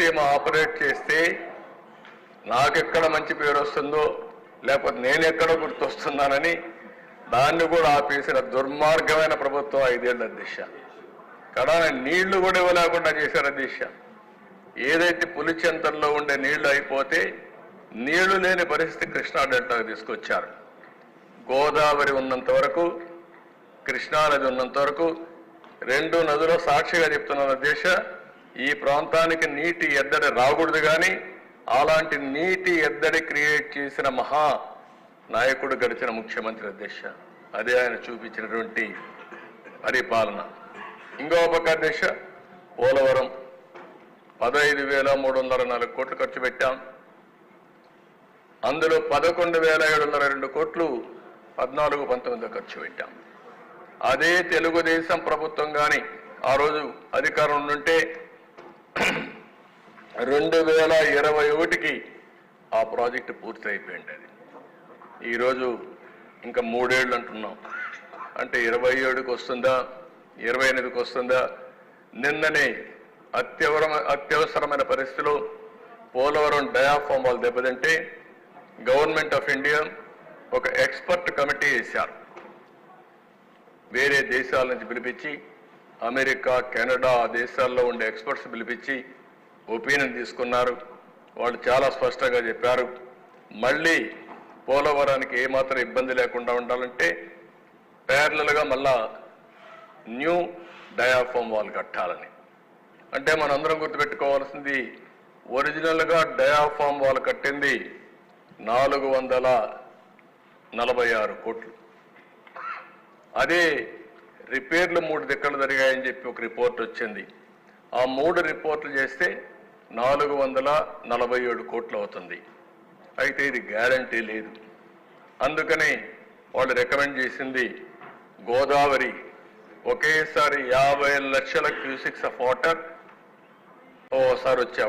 Rayalaseema operate చేస్తే నాకెక్కడ మంచి పేరు వస్తుందో లేకపోతే నేను ఎక్కడ గుర్తొస్తున్నానని దాన్ని కూడా ఆపేసిన దుర్మార్గమైన ప్రభుత్వం ఐదేళ్ళ దిశ. కడా నీళ్ళు కూడా ఇవ్వలేకుండా చేశారు దిశ. ఏదైతే పులిచెంతల్లో ఉండే నీళ్ళు అయిపోతే నీళ్ళు లేని పరిస్థితి కృష్ణా డెల్టాకు తీసుకొచ్చారు. గోదావరి ఉన్నంత వరకు కృష్ణా నది ఉన్నంత వరకు రెండు నదులు సాక్షిగా చెప్తున్న దేశ ఈ ప్రాంతానికి నీటి ఎద్దడి రాకూడదు కానీ అలాంటి నీటి ఎద్దడి క్రియేట్ చేసిన మహా నాయకుడు గడిచిన ముఖ్యమంత్రి దిశ అదే ఆయన చూపించినటువంటి పరిపాలన. ఇంకో పక్క దిశ పోలవరం. పదహైదు వేల మూడు వందల నాలుగు కోట్లు ఖర్చు పెట్టాం. అందులో పదకొండు వేల ఏడు వందల రెండు కోట్లు పద్నాలుగు పంతొమ్మిదిలో ఖర్చు పెట్టాం. అదే తెలుగుదేశం ప్రభుత్వం కానీ ఆ రోజు అధికారం ఉంటే రెండు వేల ఇరవై ఒకటికి ఆ ప్రాజెక్టు పూర్తి అయిపోయింది అది. ఈరోజు ఇంకా మూడేళ్ళు అంటున్నాం. అంటే ఇరవై ఏడుకి వస్తుందా ఇరవై ఎనిమిదికి వస్తుందా? నిన్ననే అత్యవర అత్యవసరమైన పరిస్థితిలో పోలవరం డయాఫామ్ వాళ్ళు దెబ్బతింటే గవర్నమెంట్ ఆఫ్ ఇండియా ఒక ఎక్స్పర్ట్ కమిటీ వేశారు. వేరే దేశాల నుంచి పిలిపించి అమెరికా కెనడా ఆ దేశాల్లో ఉండే ఎక్స్పర్ట్స్ పిలిపించి ఒపీనియన్ తీసుకున్నారు. వాళ్ళు చాలా స్పష్టంగా చెప్పారు. మళ్ళీ పోలవరానికి ఏమాత్రం ఇబ్బంది లేకుండా ఉండాలంటే ప్యారలల్గా మళ్ళా న్యూ డయాఫామ్ వాల్ కట్టాలని. అంటే మనందరం గుర్తుపెట్టుకోవాల్సింది ఒరిజినల్గా డయాఫామ్ వాల్ కట్టింది నాలుగు వందల నలభై ఆరు కోట్లు. అదే రిపేర్లు మూడు దిక్కలు జరిగాయని చెప్పి ఒక రిపోర్ట్ వచ్చింది. ఆ మూడు రిపోర్ట్లు చేస్తే నాలుగు వందల నలభై ఏడు కోట్లు అవుతుంది అయితే ఇది గ్యారంటీ లేదు. అందుకని వాళ్ళు రికమెండ్ చేసింది గోదావరి. ఒకేసారి యాభై లక్షల క్యూసిక్స్ ఆఫ్ వాటర్ ఓసారి వచ్చే